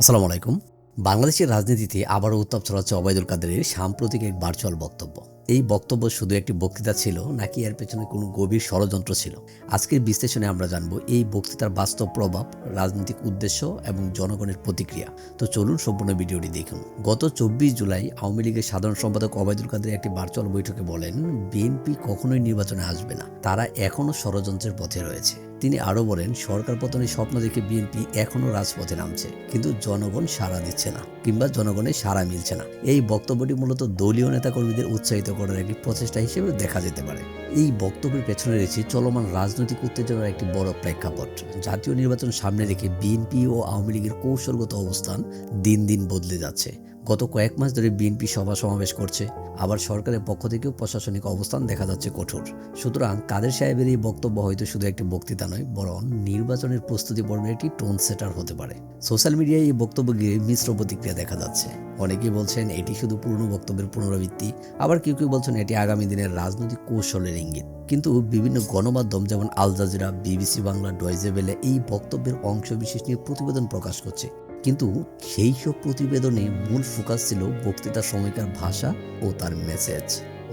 আসসালামু আলাইকুম। বাংলাদেশের রাজনীতিতে আবারও উত্তাপ ছড়াচ্ছে অবায়দুল কাদেরের সাম্প্রতিক এক ভার্চুয়াল বক্তব্য। এই বক্তব্য শুধু একটি বক্তৃতা ছিল, নাকি এর পেছনে কোনো গভীর ষড়যন্ত্র ছিল? আজকের বিশ্লেষণে আমরা জানব এই বক্তৃতার বাস্তব প্রভাব, রাজনৈতিক উদ্দেশ্য এবং জনগণের প্রতিক্রিয়া। তো চলুন সম্পূর্ণ ভিডিওটি দেখুন। গত চব্বিশ জুলাই আওয়ামী লীগের সাধারণ সম্পাদক অবায়দুল কাদের একটি ভার্চুয়াল বৈঠকে বলেন, বিএনপি কখনোই নির্বাচনে আসবে না। তারা এখনও ষড়যন্ত্রের পথে রয়েছে। তিনি আরও বলেন, সরকার পতনের স্বপ্ন দেখে বিএনপি এখনও রাজপথে নামছে, কিন্তু জনগণ সাড়া দিচ্ছে না। কিংবা জনগণের সাড়া মিলছে না। এই বক্তব্যটি মূলত দলীয় নেতাকর্মীদের উৎসাহিত করার একটি প্রচেষ্টা হিসেবে দেখা যেতে পারে। এই বক্তব্যের পেছনে রয়েছে চলমান রাজনৈতিক উত্তেজনার একটি বড় প্রেক্ষাপট। জাতীয় নির্বাচন সামনে রেখে বিএনপি ও আওয়ামী লীগের কৌশলগত অবস্থান দিন দিন বদলে যাচ্ছে। গত কয়েক মাস ধরে বিএনপি সভা সমাবেশ করছে। আবার সরকারের পক্ষ থেকেও প্রশাসনিক অবস্থান দেখা যাচ্ছে কঠোর। সুতরাং কাদের সাহেবের এই বক্তব্য হয়তো শুধু একটি বক্তৃতা নয়, বরং নির্বাচনের প্রস্তুতি পর্বের একটি টোন সেটার হতে পারে। সোশ্যাল মিডিয়ায় এই বক্তব্য গিয়ে মিশ্র প্রতিক্রিয়া দেখা যাচ্ছে। অনেকেই বলছেন এটি শুধু পুরনো বক্তব্যের পুনরাবৃত্তি, আবার কেউ কেউ বলছেন এটি আগামী দিনের রাজনৈতিক কৌশলের ইঙ্গিত। কিন্তু বিভিন্ন গণমাধ্যম যেমন Al Jazeera, BBC Bangla, Deutsche Welle এই বক্তব্যের অংশ বিশেষ নিয়ে প্রতিবেদন প্রকাশ করছে। কিন্তু সেই সব প্রতিবেদনে মূল ফোকাস ছিল বক্তৃতার সময়কার ভাষা ও তার মেসেজ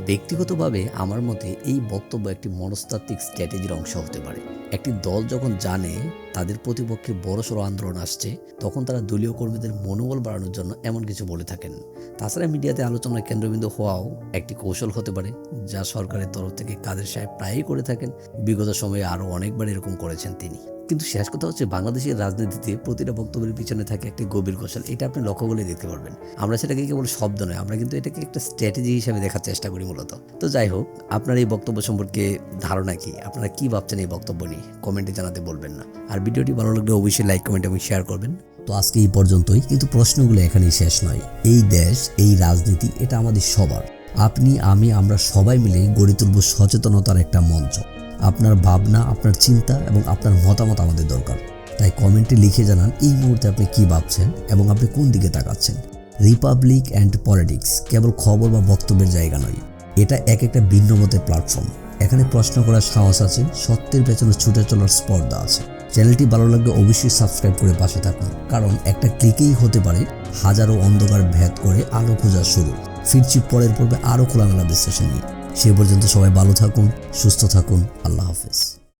ব্যক্তিগতভাবে আমার মতে এই বক্তব্য একটি মনস্তাত্ত্বিক স্ট্র্যাটেজির অংশ হতে পারে। একটি দল যখন জানে তাদের প্রতিপক্ষে বড়সড় আন্দোলন আসছে, তখন তারা দলীয় কর্মীদের মনোবল বাড়ানোর জন্য এমন কিছু বলে থাকেন। তাছাড়া মিডিয়াতে আলোচনার কেন্দ্রবিন্দু হওয়াও একটি কৌশল হতে পারে, যা সরকারের তরফ থেকে কাদের সাহেব প্রায়ই করে থাকেন। বিগত সময়ে আরও অনেকবার এরকম করেছেন তিনি। কিন্তু শেষ কথা হচ্ছে, বাংলাদেশের রাজনীতিতে প্রতিটা বক্তব্যের পিছনে থাকে একটি গভীর কৌশল। এটা আপনি লক্ষ্য করলে দেখতে পারবেন। আমরা সেটাকে কেবল শব্দ নয়, আমরা কিন্তু এটাকে একটা স্ট্র্যাটেজি হিসাবে দেখার চেষ্টা করি মূলত। তো যাই হোক, আপনার এই বক্তব্য সম্পর্কে ধারণা কি? আপনারা কি ভাবছেন এই বক্তব্য নিয়ে? কমেন্টে জানাতে বলবেন না। আর ভিডিওটি ভালো লাগলে অবশ্যই লাইক, কমেন্ট এবং শেয়ার করবেন। তো আজকে এই পর্যন্তই, কিন্তু প্রশ্নগুলো এখানেই শেষ নয়। এই দেশ, এই রাজনীতি, এটা আমাদের সবার। আপনি, আমি, আমরা সবাই মিলে গড়ে তুলব সচেতনতার একটা মঞ্চ। আপনার ভাবনা, আপনার চিন্তা এবং আপনার মতামত আমাদের দরকার। তাই কমেন্টে লিখে জানান এই মুহূর্তে আপনি কি ভাবছেন এবং আপনি কোন দিকে তাকাচ্ছেন। রিপাবলিক অ্যান্ড পলিটিক্স কেবল খবর বা বক্তব্যের জায়গা নয়। এটা এক একটা ভিন্ন মতের প্ল্যাটফর্ম এখানে প্রশ্ন করার সাহস আছে, সত্যের পেছনে ছুটে চলার স্পর্ধা আছে। চ্যানেলটি ভালো লাগলে অবশ্যই সাবস্ক্রাইব করে পাশে থাকুন, কারণ একটা ক্লিকেই হতে পারে হাজারো অন্ধকার ভেদ করে আলো খোঁজা শুরু। ফিরছি পরের পর্বে আরও খোলামেলা বিশ্লেষণ নিয়ে। সে পর্যন্ত সবাই ভালো থাকুন, সুস্থ থাকুন, আল্লাহ হাফেজ।